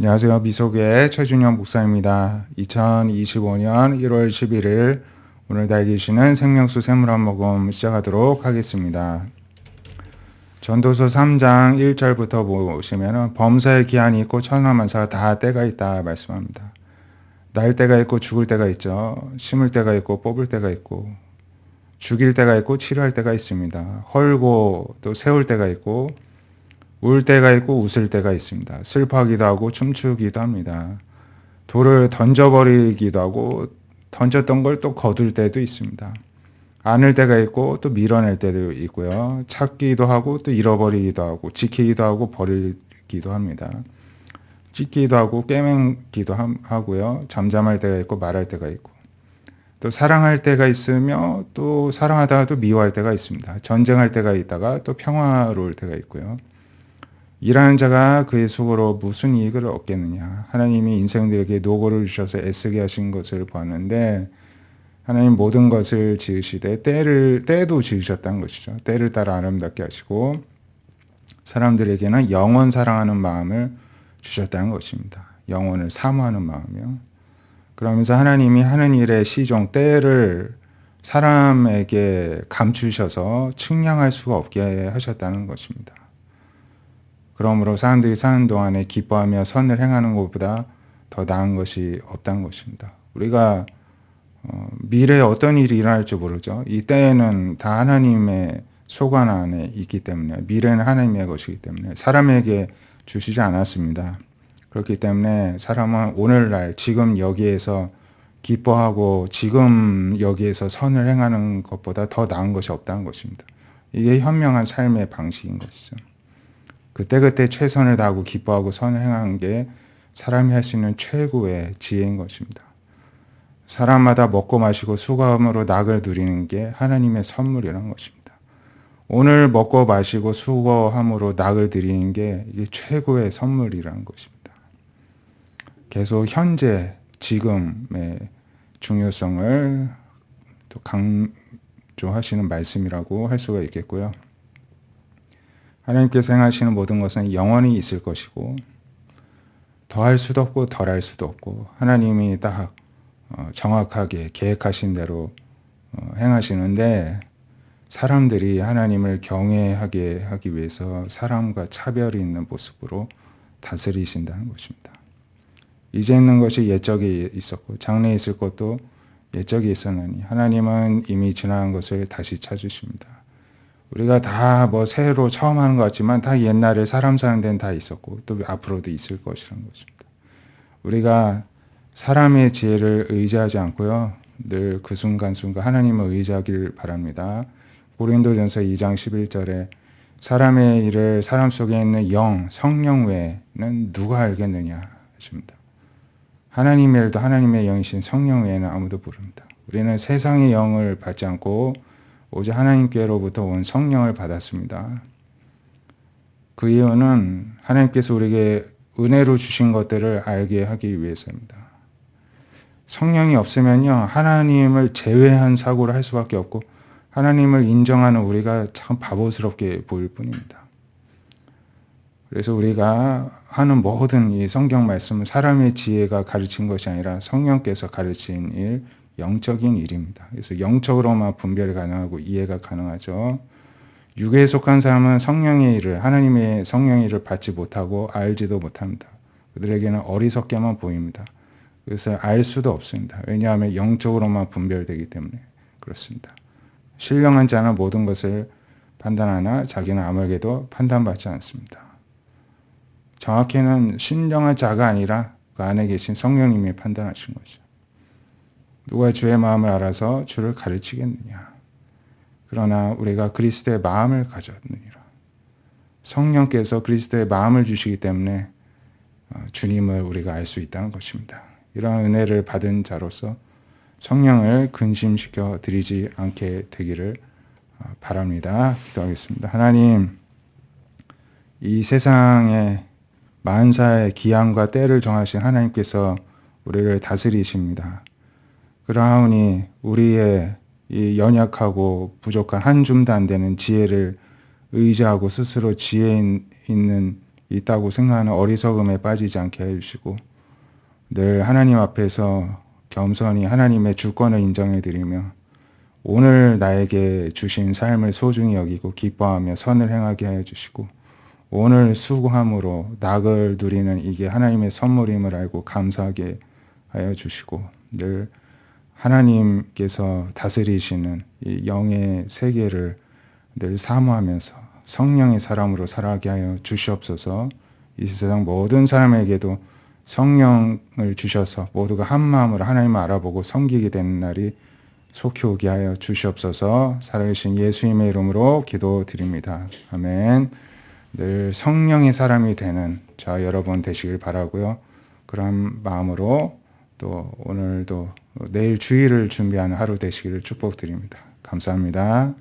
안녕하세요. 미소교회 최준영 목사입니다. 2025년 1월 11일 오늘 달기시는 생명수 샘물 한 모금 시작하도록 하겠습니다. 전도서 3장 1절부터 보시면 범사의 기한이 있고 천하만사가 다 때가 있다 말씀합니다. 날 때가 있고 죽을 때가 있죠. 심을 때가 있고 뽑을 때가 있고 죽일 때가 있고 치료할 때가 있습니다. 헐고 또 세울 때가 있고 울 때가 있고 웃을 때가 있습니다. 슬퍼하기도 하고 춤추기도 합니다. 돌을 던져버리기도 하고 던졌던 걸 또 거둘 때도 있습니다. 안을 때가 있고 또 밀어낼 때도 있고요. 찾기도 하고 또 잃어버리기도 하고 지키기도 하고 버리기도 합니다. 찢기도 하고 깨맹기도 하고요. 잠잠할 때가 있고 말할 때가 있고 또 사랑할 때가 있으며 또 사랑하다가 또 미워할 때가 있습니다. 전쟁할 때가 있다가 또 평화로울 때가 있고요. 일하는 자가 그의 수고로 무슨 이익을 얻겠느냐. 하나님이 인생들에게 노고를 주셔서 애쓰게 하신 것을 보았는데 하나님 모든 것을 지으시되 때를 때도 지으셨다는 것이죠. 때를 따라 아름답게 하시고 사람들에게는 영원 사랑하는 마음을 주셨다는 것입니다. 영원을 사모하는 마음이요. 그러면서 하나님이 하는 일의 시종 때를 사람에게 감추셔서 측량할 수가 없게 하셨다는 것입니다. 그러므로 사람들이 사는 동안에 기뻐하며 선을 행하는 것보다 더 나은 것이 없다는 것입니다. 우리가 어, 미래에 어떤 일이 일어날지 모르죠. 이 때에는 다 하나님의 소관 안에 있기 때문에 미래는 하나님의 것이기 때문에 사람에게 주시지 않았습니다. 그렇기 때문에 사람은 오늘날 지금 여기에서 기뻐하고 지금 여기에서 선을 행하는 것보다 더 나은 것이 없다는 것입니다. 이게 현명한 삶의 방식인 것이죠. 그때그때 최선을 다하고 기뻐하고 행하는 게 사람이 할 수 있는 최고의 지혜인 것입니다. 사람마다 먹고 마시고 수고함으로 낙을 누리는 게 하나님의 선물이라는 것입니다. 오늘 먹고 마시고 수고함으로 낙을 드리는 게 이게 최고의 선물이라는 것입니다. 계속 현재, 지금의 중요성을 또 강조하시는 말씀이라고 할 수가 있겠고요. 하나님께서 행하시는 모든 것은 영원히 있을 것이고 더할 수도 없고 덜할 수도 없고 하나님이 딱 어, 정확하게 계획하신 대로 어, 행하시는데 사람들이 하나님을 경외하게 하기 위해서 사람과 차별이 있는 모습으로 다스리신다는 것입니다. 이제 있는 것이 옛적에 있었고 장래에 있을 것도 옛적에 있었느니 하나님은 이미 지나간 것을 다시 찾으십니다. 우리가 다 뭐 새로 처음 하는 것 같지만 다 옛날에 사람 사는 데는 다 있었고 또 앞으로도 있을 것이라는 것입니다. 우리가 사람의 지혜를 의지하지 않고요. 늘 그 순간순간 하나님을 의지하길 바랍니다. 고린도전서 2장 11절에 사람의 일을 사람 속에 있는 영, 성령 외에는 누가 알겠느냐 하십니다. 하나님의 일도 하나님의 영이신 성령 외에는 아무도 모릅니다. 우리는 세상의 영을 받지 않고 오직 하나님께로부터 온 성령을 받았습니다. 그 이유는 하나님께서 우리에게 은혜로 주신 것들을 알게 하기 위해서입니다. 성령이 없으면요, 하나님을 제외한 사고를 할 수밖에 없고, 하나님을 인정하는 우리가 참 바보스럽게 보일 뿐입니다. 그래서 우리가 하는 모든 이 성경 말씀은 사람의 지혜가 가르친 것이 아니라 성령께서 가르친 일, 영적인 일입니다. 그래서 영적으로만 분별이 가능하고 이해가 가능하죠. 육에 속한 사람은 성령의 일을 하나님의 성령의 일을 받지 못하고 알지도 못합니다. 그들에게는 어리석게만 보입니다. 그래서 알 수도 없습니다. 왜냐하면 영적으로만 분별되기 때문에 그렇습니다. 신령한 자는 모든 것을 판단하나 자기는 아무에게도 판단받지 않습니다. 정확히는 신령한 자가 아니라 그 안에 계신 성령님이 판단하신 거죠. 누가 주의 마음을 알아서 주를 가르치겠느냐. 그러나 우리가 그리스도의 마음을 가졌느니라. 성령께서 그리스도의 마음을 주시기 때문에 어, 주님을 우리가 알 수 있다는 것입니다. 이러한 은혜를 받은 자로서 성령을 근심시켜 드리지 않게 되기를 어, 바랍니다. 기도하겠습니다. 하나님, 이 세상의 만사의 기한과 때를 정하신 하나님께서 우리를 다스리십니다. 그러하오니 우리의 이 연약하고 부족한 한 줌도 안 되는 지혜를 의지하고 스스로 지혜 있는 있다고 생각하는 어리석음에 빠지지 않게 해주시고 늘 하나님 앞에서 겸손히 하나님의 주권을 인정해 드리며 오늘 나에게 주신 삶을 소중히 여기고 기뻐하며 선을 행하게 하여 주시고 오늘 수고함으로 낙을 누리는 이게 하나님의 선물임을 알고 감사하게 하여 주시고 늘 하나님께서 다스리시는 이 영의 세계를 늘 사모하면서 성령의 사람으로 살아가게 하여 주시옵소서 이 세상 모든 사람에게도 성령을 주셔서 모두가 한 마음으로 하나님을 알아보고 섬기게 되는 날이 속히 오게 하여 주시옵소서 살아계신 예수님의 이름으로 기도드립니다. 아멘. 늘 성령의 사람이 되는 저 여러분 되시길 바라고요. 그런 마음으로 또 오늘도 내일 주일을 준비하는 하루 되시기를 축복드립니다. 감사합니다.